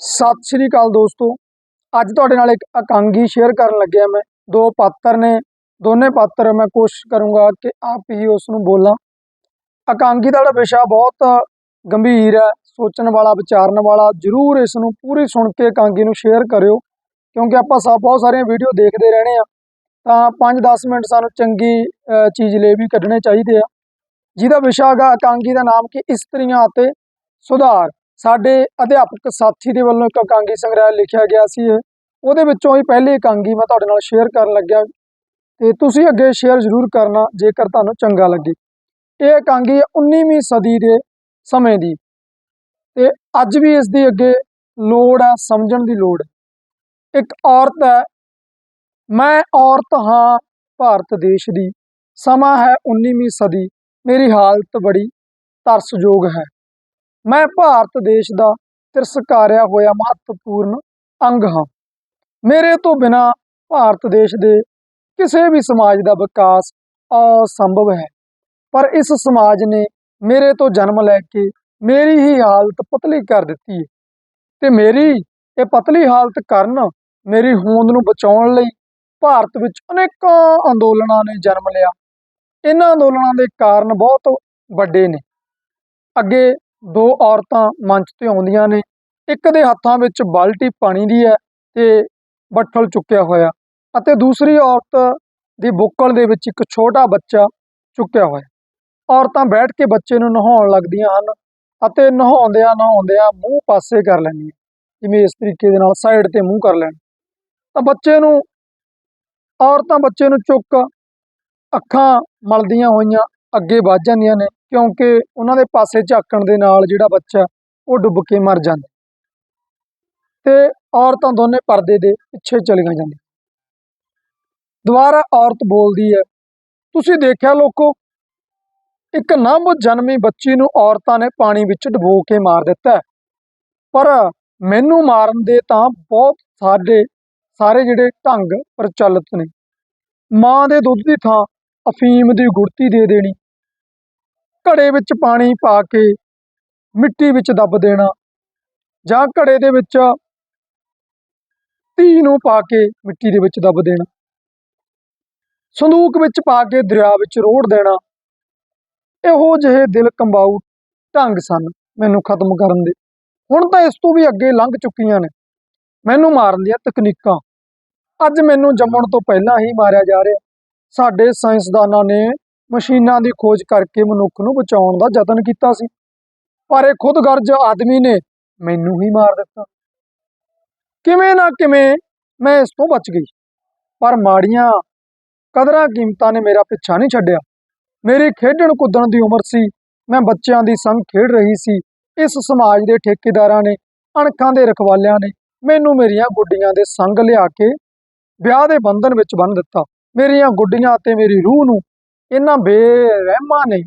ਸਤਿ ਸ਼੍ਰੀ ਅਕਾਲ ਦੋਸਤੋ। ਅੱਜ ਤੁਹਾਡੇ ਨਾਲ ਇੱਕ ਅਕਾਂਗੀ ਸ਼ੇਅਰ ਕਰਨ ਲੱਗਿਆ ਮੈਂ। ਦੋ ਪਾਤਰ ਨੇ, ਦੋਨੇ ਪਾਤਰ ਮੈਂ ਕੋਸ਼ਿਸ਼ ਕਰੂੰਗਾ ਕਿ ਆਪ ਹੀ ਉਸ ਨੂੰ ਬੋਲਾਂ। ਅਕਾਂਗੀ ਦਾ ਜਿਹੜਾ ਵਿਸ਼ਾ ਬਹੁਤ ਗੰਭੀਰ ਹੈ, ਸੋਚਣ ਵਾਲਾ, ਵਿਚਾਰਨ ਵਾਲਾ, ਜਰੂਰ ਇਸ ਨੂੰ ਪੂਰੀ ਸੁਣ ਕੇ ਅਕਾਂਗੀ ਨੂੰ ਸ਼ੇਅਰ ਕਰਿਓ, ਕਿਉਂਕਿ ਆਪਾਂ ਸਭ ਬਹੁਤ ਸਾਰੀਆਂ ਵੀਡੀਓ ਦੇਖਦੇ ਰਹਿਣੇ ਆ ਤਾਂ 5-10 ਮਿੰਟ ਸਾਨੂੰ ਚੰਗੀ ਚੀਜ਼ ਲਈ ਵੀ ਕੱਢਣੇ ਚਾਹੀਦੇ ਆ। ਜਿਹਦਾ ਵਿਸ਼ਾ ਹੈਗਾ ਅਕਾਂਗੀ ਦਾ ਨਾਮ ਕਿ ਇਸਤਰੀਆਂ ਅਤੇ ਸੁਧਾਰ। ਸਾਡੇ ਅਧਿਆਪਕ ਸਾਥੀ ਦੇ ਵੱਲੋਂ ਇੱਕ ਇਕਾਂਗੀ ਸੰਗ੍ਰਹਿ ਲਿਖਿਆ ਗਿਆ ਸੀ ਇਹ। ਉਹਦੇ ਵਿੱਚੋਂ ਹੀ ਪਹਿਲੀ ਇਕਾਂਗੀ ਮੈਂ ਤੁਹਾਡੇ ਨਾਲ ਸ਼ੇਅਰ ਕਰਨ ਲੱਗਿਆ। ਤੇ ਤੁਸੀਂ ਅੱਗੇ ਸ਼ੇਅਰ ਜ਼ਰੂਰ ਕਰਨਾ, ਜੇਕਰ ਤੁਹਾਨੂੰ ਚੰਗਾ ਲੱਗੇ। ਇਹ ਇਕਾਂਗੀ ਹੈ 19ਵੀਂ ਸਦੀ ਦੇ ਸਮੇਂ ਦੀ। ਤੇ ਅੱਜ ਵੀ ਇਸ ਦੀ ਅੱਗੇ ਲੋੜ ਹੈ, ਸਮਝਣ ਦੀ ਲੋੜ ਹੈ। ਇੱਕ ਔਰਤ ਹੈ, ਮੈਂ ਔਰਤ ਹਾਂ ਭਾਰਤ ਦੇਸ਼ ਦੀ। ਸਮਾਂ ਹੈ 19ਵੀਂ ਸਦੀ। ਮੇਰੀ ਹਾਲਤ ਬੜੀ ਤਰਸਯੋਗ ਹੈ। ਮੈਂ ਭਾਰਤ ਦੇਸ਼ ਦਾ ਤਿਰਸਕਾਰਿਆ ਹੋਇਆ ਮਹੱਤਵਪੂਰਨ ਅੰਗ ਹਾਂ। ਮੇਰੇ ਤੋਂ ਬਿਨਾ ਭਾਰਤ ਦੇਸ਼ ਦੇ ਕਿਸੇ ਵੀ ਸਮਾਜ ਦਾ ਵਿਕਾਸ ਅਸੰਭਵ ਹੈ। ਪਰ ਇਸ ਸਮਾਜ ਨੇ ਮੇਰੇ ਤੋਂ ਜਨਮ ਲੈ ਕੇ ਮੇਰੀ ਹੀ ਹਾਲਤ ਪਤਲੀ ਕਰ ਦਿੱਤੀ ਹੈ ਤੇ ਮੇਰੀ ਇਹ ਪਤਲੀ ਹਾਲਤ ਕਰਨ ਮੇਰੀ ਹੋਂਦ ਨੂੰ ਬਚਾਉਣ ਲਈ ਭਾਰਤ ਵਿੱਚ ਅਨੇਕਾਂ ਅੰਦੋਲਨਾਂ ਨੇ ਜਨਮ ਲਿਆ। ਇਹਨਾਂ ਅੰਦੋਲਨਾਂ ਦੇ ਕਾਰਨ ਬਹੁਤ ਵੱਡੇ ਨੇ। ਅੱਗੇ ਦੋ ਔਰਤਾਂ ਮੰਚ ਤੇ ਆਉਂਦੀਆਂ ਨੇ। ਇੱਕ ਦੇ ਹੱਥਾਂ ਵਿੱਚ ਬਾਲਟੀ ਪਾਣੀ ਦੀ ਹੈ ਤੇ ਬੱਠਲ ਚੁੱਕਿਆ ਹੋਇਆ ਅਤੇ ਦੂਸਰੀ ਔਰਤ ਦੀ ਬੁੱਕਲ ਦੇ ਵਿੱਚ ਇੱਕ ਛੋਟਾ ਬੱਚਾ ਚੁੱਕਿਆ ਹੋਇਆ। ਔਰਤਾਂ ਬੈਠ ਕੇ ਬੱਚੇ ਨੂੰ ਨਹਾਉਣ ਲੱਗਦੀਆਂ ਹਨ ਅਤੇ ਨਹਾਉਂਦਿਆਂ ਨਹਾਉਂਦਿਆਂ ਮੂੰਹ ਪਾਸੇ ਕਰ ਲੈਂਦੀਆਂ। ਜਿਵੇਂ ਇਸ ਤਰੀਕੇ ਦੇ ਨਾਲ ਸਾਈਡ ਤੇ ਮੂੰਹ ਕਰ ਲੈਣ। ਤਾਂ ਬੱਚੇ ਨੂੰ, ਔਰਤਾਂ ਬੱਚੇ ਨੂੰ ਚੁੱਕ ਅੱਖਾਂ ਮਲਦੀਆਂ ਹੋਈਆਂ, ਅੱਗੇ ਵੱਧ ਜਾਂਦੀਆਂ ਨੇ। ਕਿਉਂਕਿ ਉਹਨਾਂ ਦੇ ਪਾਸੇ ਝਾਕਣ ਦੇ ਨਾਲ ਜਿਹੜਾ ਬੱਚਾ, ਉਹ ਡੁੱਬ ਕੇ ਮਰ ਜਾਂਦਾ ਤੇ ਔਰਤਾਂ ਦੋਨੇ ਪਰਦੇ ਦੇ ਪਿੱਛੇ ਚਲੀਆਂ ਜਾਂਦੀਆਂ। ਦੁਬਾਰਾ ਔਰਤ ਬੋਲਦੀ ਹੈ, ਤੁਸੀਂ ਦੇਖਿਆ ਲੋਕੋ, ਇੱਕ ਨਵ ਜਨਮੀ ਬੱਚੀ ਨੂੰ ਔਰਤਾਂ ਨੇ ਪਾਣੀ ਵਿੱਚ ਡੁਬੋ ਕੇ ਮਾਰ ਦਿੱਤਾ ਪਰ ਮੈਨੂੰ ਮਾਰਨ ਦੇ ਤਾਂ ਬਹੁਤ ਸਾਡੇ, ਸਾਰੇ ਜਿਹੜੇ ਢੰਗ ਪ੍ਰਚਲਿਤ ਨੇ। ਮਾਂ ਦੇ ਦੁੱਧ ਦੀ ਥਾਂ ਅਫੀਮ ਦੀ ਗੁੜਤੀ ਦੇ ਦੇਣੀ ਘੜੇ ਵਿੱਚ ਪਾਣੀ ਪਾ ਕੇ ਮਿੱਟੀ ਵਿੱਚ ਦੱਬ ਦੇਣਾ ਜਾਂ ਘੜੇ ਦੇ ਵਿੱਚ ਧੀ ਨੂੰ ਪਾ ਕੇ ਮਿੱਟੀ ਦੇ ਵਿੱਚ ਦੱਬ ਦੇਣਾ। ਸੰਦੂਕ ਵਿੱਚ ਪਾ ਕੇ ਦਰਿਆ ਵਿੱਚ ਰੋੜ ਦੇਣਾ। ਇਹੋ ਜਿਹੇ ਦਿਲ ਕੰਬਾਊ ਢੰਗ ਸਨ ਮੈਨੂੰ ਖਤਮ ਕਰਨ ਦੇ। ਹੁਣ ਤਾਂ ਇਸ ਤੋਂ ਵੀ ਅੱਗੇ ਲੰਘ ਚੁੱਕੀਆਂ ਨੇ। ਮੈਨੂੰ ਮਾਰਨ ਦੀਆਂ ਤਕਨੀਕਾਂ। ਅੱਜ ਮੈਨੂੰ ਜੰਮਣ ਤੋਂ ਪਹਿਲਾਂ ਹੀ ਮਾਰਿਆ ਜਾ ਰਿਹਾ। ਸਾਡੇ ਸਾਇੰਸਦਾਨਾਂ ਨੇ ਮਸ਼ੀਨਾਂ ਦੀ ਖੋਜ ਕਰਕੇ ਮਨੁੱਖ ਨੂੰ ਬਚਾਉਣ ਦਾ ਯਤਨ ਕੀਤਾ ਸੀ। ਪਰ ਇਹ ਖੁਦਗਰਜ਼ ਆਦਮੀ ਨੇ ਮੈਨੂੰ ਹੀ ਮਾਰ ਦਿੱਤਾ। ਕਿਵੇਂ ਨਾ ਕਿਵੇਂ ਮੈਂ ਇਸ ਤੋਂ ਬਚ ਗਈ। ਪਰ ਮਾੜੀਆਂ ਕਦਰਾਂ ਕੀਮਤਾਂ ਨੇ ਮੇਰਾ ਪਿੱਛਾ ਨਹੀਂ ਛੱਡਿਆ। ਮੇਰੀ ਖੇਡਣ ਕੁੱਦਣ ਦੀ ਉਮਰ ਸੀ। ਮੈਂ ਬੱਚਿਆਂ ਦੀ ਸੰਗ ਖੇਡ ਰਹੀ ਸੀ। ਇਸ ਸਮਾਜ ਦੇ ਠੇਕੇਦਾਰਾਂ ਨੇ, ਅਣਖਾਂ ਦੇ ਰਖਵਾਲਿਆਂ ਨੇ ਮੈਨੂੰ ਮੇਰੀਆਂ ਗੁੱਡੀਆਂ ਦੇ ਸੰਗ ਲਿਆ ਕੇ ਵਿਆਹ ਦੇ ਬੰਧਨ ਵਿੱਚ ਬੰਨ੍ਹ ਦਿੱਤਾ। ਮੇਰੀਆਂ ਗੁੱਡੀਆਂ ਅਤੇ ਮੇਰੀ ਰੂਹ ਨੂੰ ਇਹਨਾਂ ਬੇਰਹਿਮਾਂ ਨੇ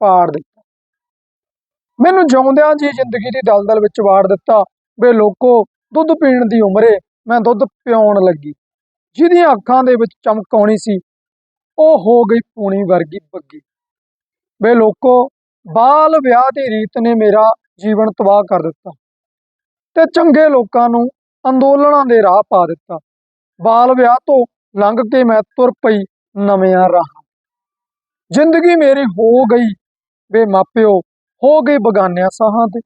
ਪਾੜ ਦਿੱਤਾ। ਮੈਨੂੰ ਜਿਉਂਦਿਆਂ ਜੀ ਜ਼ਿੰਦਗੀ ਦੀ ਦਲਦਲ ਵਿੱਚ ਵਾੜ ਦਿੱਤਾ ਬੇ ਲੋਕੋ ਦੁੱਧ ਪੀਣ ਦੀ ਉਮਰੇ ਮੈਂ ਦੁੱਧ ਪਿਉਣ ਲੱਗੀ। ਜਿਹਦੀਆਂ ਅੱਖਾਂ ਦੇ ਵਿੱਚ ਚਮਕ ਆਉਣੀ ਸੀ, ਉਹ ਹੋ ਗਈ ਪੂਣੀ ਵਰਗੀ ਬੱਗੀ। ਬੇ ਲੋਕੋ, ਬਾਲ ਵਿਆਹ ਦੀ ਰੀਤ ਨੇ ਮੇਰਾ ਜੀਵਨ ਤਬਾਹ ਕਰ ਦਿੱਤਾ ਤੇ ਚੰਗੇ ਲੋਕਾਂ ਨੂੰ ਅੰਦੋਲਨਾਂ ਦੇ ਰਾਹ ਪਾ ਦਿੱਤਾ। ਬਾਲ ਵਿਆਹ ਤੋਂ ਲੰਘ ਕੇ ਮੈਂ ਤੁਰ ਪਈ ਨਵਿਆਂ ਰਾਹਾਂ। ਜ਼ਿੰਦਗੀ ਮੇਰੀ ਹੋ ਗਈ। ਬੇ ਮਾਪਿਓ, ਹੋ ਗਈ ਬਗਾਨਿਆਂ ਸਾਹਾਂ ਤੇ।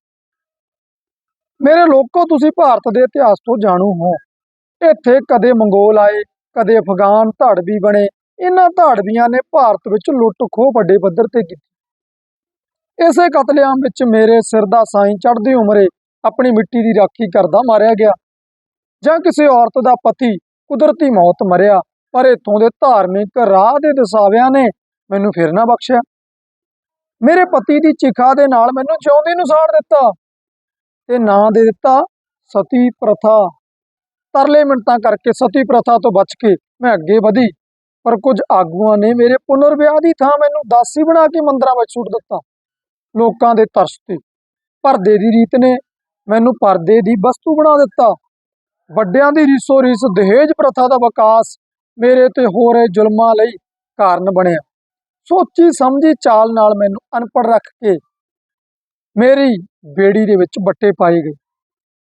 ਮੇਰੇ ਲੋਕੋ, ਤੁਸੀਂ ਭਾਰਤ ਦੇ ਇਤਿਹਾਸ ਤੋਂ ਜਾਣੂ ਹੋ। ਇੱਥੇ ਕਦੇ ਮੰਗੋਲ ਆਏ, ਕਦੇ ਅਫਗਾਨ ਧਾੜਵੀ ਬਣੇ। ਇਹਨਾਂ ਧਾੜਵੀਆਂ ਨੇ ਭਾਰਤ ਵਿੱਚ ਲੁੱਟ ਖੋਹ ਵੱਡੇ ਪੱਧਰ ਤੇ ਕੀਤੀ। ਇਸੇ ਕਤਲੇਆਮ ਵਿੱਚ ਮੇਰੇ ਸਿਰ ਦਾ ਸਾਈਂ ਚੜ੍ਹਦੀ ਉਮਰੇ ਆਪਣੀ ਮਿੱਟੀ ਦੀ ਰਾਖੀ ਕਰਦਾ ਮਾਰਿਆ ਗਿਆ। ਜਾਂ ਕਿਸੇ ਔਰਤ ਦਾ ਪਤੀ ਕੁਦਰਤੀ ਮੌਤ ਮਰਿਆ, ਪਰ ਇਥੋਂ ਦੇ ਧਾਰਮਿਕ ਰਾਹ ਦੇ ਦਸਾਵਿਆਂ ਨੇ ਮੈਨੂੰ ਫਿਰ ਨਾ ਬਖਸ਼ਿਆ। ਮੇਰੇ ਪਤੀ ਦੀ ਚਿਖਾ ਦੇ ਨਾਲ ਮੈਨੂੰ ਜਿਉਂਦੀ ਨੂੰ ਸਾੜ ਦਿੱਤਾ ਤੇ ਨਾਂ ਦੇ ਦਿੱਤਾ ਸਤੀ ਪ੍ਰਥਾ। ਤਰਲੇ ਮਿੰਟਾਂ ਕਰਕੇ ਸਤੀ ਪ੍ਰਥਾ ਤੋਂ ਬਚ ਕੇ ਮੈਂ ਅੱਗੇ ਵਧੀ, ਪਰ ਕੁਝ ਆਗੂਆਂ ਨੇ ਮੇਰੇ ਪੁਨਰ ਵਿਆਹ ਦੀ ਥਾਂ ਮੈਨੂੰ ਦਾਸੀ ਬਣਾ ਕੇ ਮੰਦਰਾਂ ਵਿੱਚ ਸੁੱਟ ਦਿੱਤਾ। ਲੋਕਾਂ ਦੇ ਤਰਸ ਤੇ ਪਰਦੇ ਦੀ ਰੀਤ ਨੇ ਮੈਨੂੰ ਪਰਦੇ ਦੀ ਵਸਤੂ ਬਣਾ ਦਿੱਤਾ। ਵੱਡਿਆਂ ਦੀ ਰੀਸੋ ਰੀਸ ਦਹੇਜ ਪ੍ਰਥਾ ਦਾ ਵਿਕਾਸ ਮੇਰੇ ਤੇ ਹੋ ਰਹੇ ਜ਼ੁਲਮਾਂ ਲਈ ਕਾਰਨ ਬਣਿਆ। ਸੋਚੀ ਸਮਝੀ ਚਾਲ ਨਾਲ ਮੈਨੂੰ ਅਨਪੜ੍ਹ ਰੱਖ ਕੇ ਮੇਰੀ ਬੇੜੀ ਦੇ ਵਿੱਚ ਬੱਟੇ ਪਾਏ ਗਏ।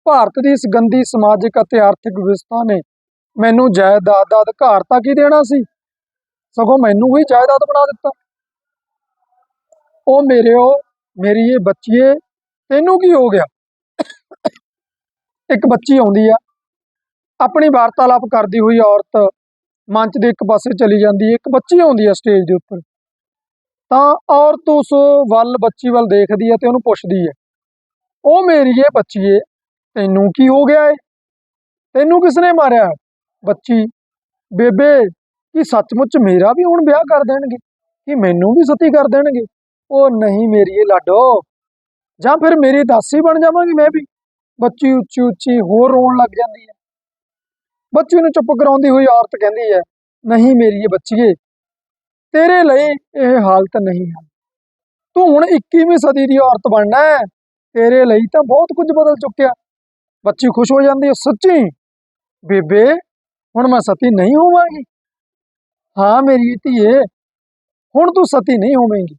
ਭਾਰਤ ਦੀ ਇਸ ਗੰਦੀ ਸਮਾਜਿਕ ਅਤੇ ਆਰਥਿਕ ਵਿਵਸਥਾ ਨੇ ਮੈਨੂੰ ਜਾਇਦਾਦ ਦਾ ਅਧਿਕਾਰ ਤਾਂ ਕੀ ਦੇਣਾ ਸੀ? ਸਗੋਂ ਮੈਨੂੰ ਹੀ ਜਾਇਦਾਦ ਬਣਾ ਦਿੱਤਾ। ਉਹ ਮੇਰਿਓ ਮੇਰੀ ਇਹ ਬੱਚੀਏ ਤੈਨੂੰ ਕੀ ਹੋ ਗਿਆ? ਇੱਕ ਬੱਚੀ ਆਉਂਦੀ ਆ। ਆਪਣੀ ਵਾਰਤਾਲਾਪ ਕਰਦੀ ਹੋਈ ਔਰਤ ਮੰਚ ਦੇ ਇੱਕ ਪਾਸੇ ਚਲੀ ਜਾਂਦੀ ਹੈ ਇੱਕ ਬੱਚੀ ਆਉਂਦੀ ਹੈ ਸਟੇਜ ਦੇ ਉੱਪਰ। ਤਾਂ ਔਰਤ ਉਸ ਵੱਲ, ਬੱਚੀ ਵੱਲ ਦੇਖਦੀ ਹੈ ਤੇ ਉਹਨੂੰ ਪੁੱਛਦੀ ਹੈ, ਉਹ ਮੇਰੀਏ ਬੱਚੀਏ ਤੈਨੂੰ ਕੀ ਹੋ ਗਿਆ ਏ? ਤੈਨੂੰ ਕਿਸਨੇ ਮਾਰਿਆ? ਬੱਚੀ, ਬੇਬੇ, ਕੀ ਸੱਚਮੁੱਚ ਮੇਰਾ ਵੀ ਹੁਣ ਵਿਆਹ ਕਰ ਦੇਣਗੇ? ਕਿ ਮੈਨੂੰ ਵੀ ਸਤੀ ਕਰ ਦੇਣਗੇ? ਉਹ ਨਹੀਂ ਮੇਰੀਏ ਲਾਡੋ। ਜਾਂ ਫਿਰ ਮੇਰੀ ਦਾਸੀ ਬਣ ਜਾਵਾਂਗੀ ਮੈਂ ਵੀ। ਬੱਚੀ ਉੱਚੀ ਉੱਚੀ ਹੋਰ ਰੋਣ ਲੱਗ ਜਾਂਦੀ ਹੈ। ਬੱਚੀ ਨੂੰ ਚੁੱਪ ਕਰਾਉਂਦੀ ਹੋਈ ਔਰਤ ਕਹਿੰਦੀ ਹੈ, ਨਹੀਂ ਮੇਰੀਏ ਬੱਚੀਏ ਤੇਰੇ ਲਈ ਇਹ ਹਾਲਤ ਨਹੀਂ ਹੈ। ਤੂੰ ਹੁਣ 21ਵੀਂ ਸਦੀ ਦੀ ਔਰਤ ਬਣਨਾ ਹੈ। ਤੇਰੇ ਲਈ ਤਾਂ ਬਹੁਤ ਕੁਝ ਬਦਲ ਚੁੱਕਿਆ। ਬੱਚੀ ਖੁਸ਼ ਹੋ ਜਾਂਦੀ ਹੈ, ਸੱਚੀ? ਬੇਬੇ, ਹੁਣ ਮੈਂ ਸਤੀ ਨਹੀਂ ਹੋਵਾਂਗੀ? ਹਾਂ ਮੇਰੀ ਧੀਏ, ਹੁਣ ਤੂੰ ਸਤੀ ਨਹੀਂ ਹੋਵੇਂਗੀ,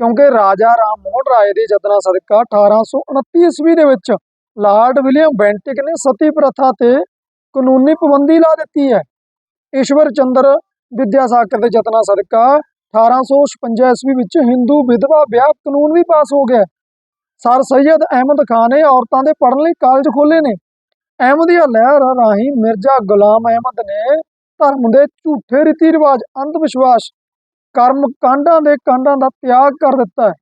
ਕਿਉਂਕਿ ਰਾਜਾ ਰਾਮ ਮੋਹਨ ਰਾਏ ਦੇ ਯਤਨਾਂ ਸਦਕਾ 1829 ਈਸਵੀ ਦੇ ਵਿੱਚ ਲਾਰਡ ਵਿਲੀਅਮ ਬੈਂਟਿਕ ਨੇ ਸਤੀ ਪ੍ਰਥਾ ਤੇ ਕਾਨੂੰਨੀ ਪਾਬੰਦੀ ਲਾ ਦਿੱਤੀ ਹੈ। ਈਸ਼ਵਰ ਚੰਦਰ ਵਿਦਿਆਸਾਗਰ ਦੇ ਯਤਨਾਂ ਸਦਕਾ 1856 ਈਸਵੀ ਵਿੱਚ ਹਿੰਦੂ ਵਿਧਵਾ ਵਿਆਹ ਕਾਨੂੰਨ ਵੀ ਪਾਸ ਹੋ ਗਿਆ। ਸਰ ਸੈਯਦ ਅਹਿਮਦ ਖਾਨ ਨੇ ਔਰਤਾਂ ਦੇ ਪੜ੍ਹਨ ਲਈ ਕਾਲਜ ਖੋਲ੍ਹੇ ਨੇ। ਅਹਿਮਦੀਆ ਲਹਿਰ ਰਾਹੀਂ ਮਿਰਜ਼ਾ ਗੁਲਾਮ ਅਹਿਮਦ ਨੇ ਧਰਮ ਦੇ ਝੂਠੇ ਰੀਤੀ ਰਿਵਾਜ ਅੰਧ ਵਿਸ਼ਵਾਸ ਕਰਮ ਕਾਂਡਾਂ ਦੇ ਕਾਂਡਾਂ ਦਾ ਤਿਆਗ ਕਰ ਦਿੱਤਾ ਹੈ।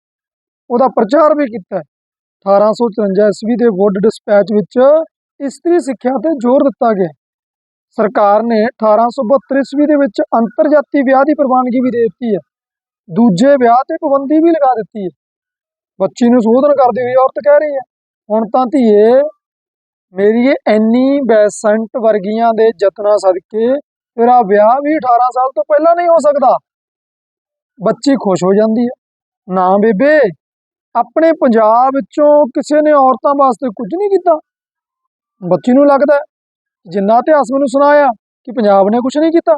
ਉਹਦਾ ਪ੍ਰਚਾਰ ਵੀ ਕੀਤਾ ਹੈ। 1854 ਈਸਵੀ ਦੇ ਵੁੱਡ ਡਿਸਪੈਚ ਵਿੱਚ ਇਸਤਰੀ ਸਿੱਖਿਆ ਤੇ ਜ਼ੋਰ ਦਿੱਤਾ ਗਿਆ। ਸਰਕਾਰ ਨੇ 1872 ਈਸਵੀ ਦੇ ਵਿੱਚ ਅੰਤਰਜਾਤੀ ਵਿਆਹ ਦੀ ਪ੍ਰਵਾਨਗੀ ਵੀ ਦੇ ਦਿੱਤੀ ਹੈ। ਦੂਜੇ ਵਿਆਹ ਤੇ ਪਾਬੰਦੀ ਵੀ ਲਗਾ ਦਿੱਤੀ ਹੈ। ਬੱਚੀ ਨੂੰ ਸੋਧਨ ਕਰਦੀ ਹੋਈ ਔਰਤ ਕਹਿ ਰਹੀ ਹੈ, ਹੁਣ ਤਾਂ ਧੀਏ, ਮੇਰੀ ਇਹ ਐਨੀ ਬੈਸੈਂਟ ਵਰਗੀਆਂ ਦੇ ਯਤਨਾਂ ਸਦਕੇ ਤੇਰਾ ਵਿਆਹ ਵੀ 18 ਸਾਲ ਤੋਂ ਪਹਿਲਾਂ ਨਹੀਂ ਹੋ ਸਕਦਾ। ਬੱਚੀ ਖੁਸ਼ ਹੋ ਜਾਂਦੀ ਹੈ, ਨਾ ਬੇਬੇ, ਆਪਣੇ ਪੰਜਾਬ ਵਿੱਚੋਂ ਕਿਸੇ ਨੇ ਔਰਤਾਂ ਵਾਸਤੇ ਕੁਝ ਨਹੀਂ ਕੀਤਾ। ਬੱਚੀ ਨੂੰ ਲੱਗਦਾ ਜਿੰਨਾ ਇਤਿਹਾਸ ਮੈਨੂੰ ਸੁਣਾਇਆ ਕਿ ਪੰਜਾਬ ਨੇ ਕੁਝ ਨਹੀਂ ਕੀਤਾ।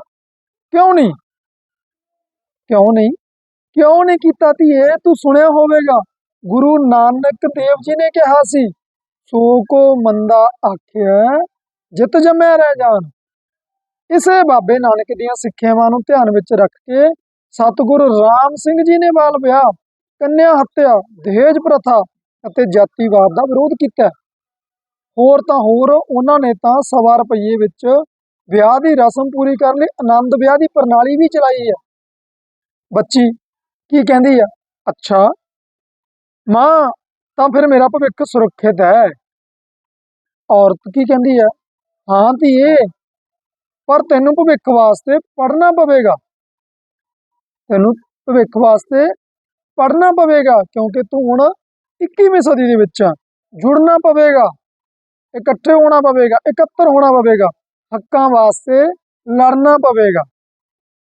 ਕਿਉਂ ਨਹੀਂ? ਕਿਉਂ ਨਹੀਂ? ਕਿਉਂ ਨਹੀਂ ਕੀਤਾ ਧੀਏ? ਤੂੰ ਸੁਣਿਆ ਹੋਵੇਗਾ, ਗੁਰੂ ਨਾਨਕ ਦੇਵ ਜੀ ਨੇ ਕਿਹਾ ਸੀ, ਸੋ ਕੋ ਮੰਦਾ ਆਖਿਆ ਜਿਤ ਜਮੈ ਰਹਿ ਜਾਣ ਇਸੇ ਬਾਬੇ ਨਾਨਕ ਦੀਆਂ ਸਿੱਖਿਆਵਾਂ ਨੂੰ ਧਿਆਨ ਵਿੱਚ ਰੱਖ ਕੇ ਸਤਿਗੁਰੂ ਰਾਮ ਸਿੰਘ ਜੀ ਨੇ ਬਾਲ ਵਿਆਹ, ਕੰਨਿਆ ਹੱਤਿਆ, ਦਹੇਜ ਪ੍ਰਥਾ ਅਤੇ ਜਾਤੀਵਾਦ ਦਾ ਵਿਰੋਧ ਕੀਤਾ। ਹੋਰ ਤਾਂ ਹੋਰ ਉਹਨਾਂ ਨੇ ਤਾਂ ਸਵਾ ਰੁਪਏ ਵਿੱਚ ਵਿਆਹ ਦੀ ਰਸਮ ਪੂਰੀ ਕਰਨ ਲਈ, ਆਨੰਦ ਵਿਆਹ ਦੀ ਪ੍ਰਣਾਲੀ ਵੀ ਚਲਾਈ ਹੈ ਬੱਚੀ ਕੀ ਕਹਿੰਦੀ ਆ? ਅੱਛਾ, ਮਾਂ, ਤਾਂ ਫਿਰ ਮੇਰਾ ਭਵਿੱਖ ਸੁਰੱਖਿਅਤ ਹੈ। ਔਰਤ ਕੀ ਕਹਿੰਦੀ ਹੈ ਹਾਂ ਧੀਏ, ਪਰ ਤੈਨੂੰ ਭਵਿੱਖ ਵਾਸਤੇ ਪੜ੍ਹਨਾ ਪਵੇਗਾ। ਤੈਨੂੰ ਭਵਿੱਖ ਵਾਸਤੇ ਪੜ੍ਹਨਾ ਪਵੇਗਾ, ਕਿਉਂਕਿ ਤੂੰ ਹੁਣ 21ਵੀਂ ਸਦੀ ਦੇ ਵਿੱਚ ਆ। ਜੁੜਨਾ ਪਵੇਗਾ। ਇਕੱਠੇ ਹੋਣਾ ਪਵੇਗਾ, ਇਕੱਤਰ ਹੋਣਾ ਪਵੇਗਾ, ਹੱਕਾਂ ਵਾਸਤੇ ਲੜਨਾ ਪਵੇਗਾ।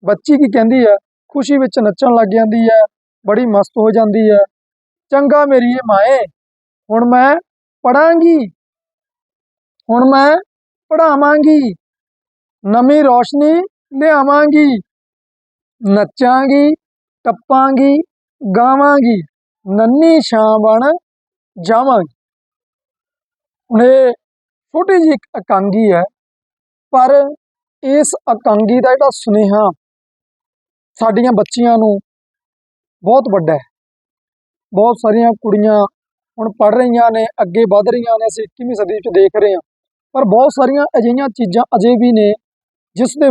ਬੱਚੀ ਕੀ ਕਹਿੰਦੀ ਹੈ? ਖੁਸ਼ੀ ਵਿੱਚ ਨੱਚਣ ਲੱਗ ਜਾਂਦੀ ਹੈ, ਬੜੀ ਮਸਤ ਹੋ ਜਾਂਦੀ ਹੈ। ਚੰਗਾ ਮੇਰੀ ਇਹ ਮਾਏ, ਹੁਣ ਮੈਂ ਪੜਾਂਗੀ ਹੁਣ ਮੈਂ ਪੜਾਵਾਂਗੀ ਨਵੀਂ ਰੋਸ਼ਨੀ ਲਿਆਵਾਂਗੀ, ਨੱਚਾਂਗੀ, ਟੱਪਾਂਗੀ, ਗਾਵਾਂਗੀ, ਨੰਨੀ ਛਾਂ ਬਣ ਜਾਵਾਂਗੀ। ਹੁਣ ਇਹ ਛੋਟੀ ਜਿਹੀ ਇੱਕ ਇਕਾਂਗੀ ਹੈ, ਪਰ ਇਸ ਇਕਾਂਗੀ ਦਾ ਜਿਹੜਾ ਸੁਨੇਹਾ ਸਾਡੀਆਂ ਬੱਚੀਆਂ ਨੂੰ ਬਹੁਤ ਵੱਡਾ ਹੈ। ਬਹੁਤ ਸਾਰੀਆਂ ਕੁੜੀਆਂ ਹੁਣ ਪੜ ਰਹੀਆਂ ਨੇ, ਅੱਗੇ ਵਧ ਰਹੀਆਂ ਨੇ, ਅਸੀਂ 21ਵੀਂ ਸਦੀ ਵਿੱਚ ਦੇਖ ਰਹੇ ਹਾਂ, ਪਰ ਬਹੁਤ ਸਾਰੀਆਂ ਅਜਿਹੀਆਂ ਚੀਜ਼ਾਂ ਅਜੇ ਵੀ ਨੇ, ਜਿਸ ਦੇ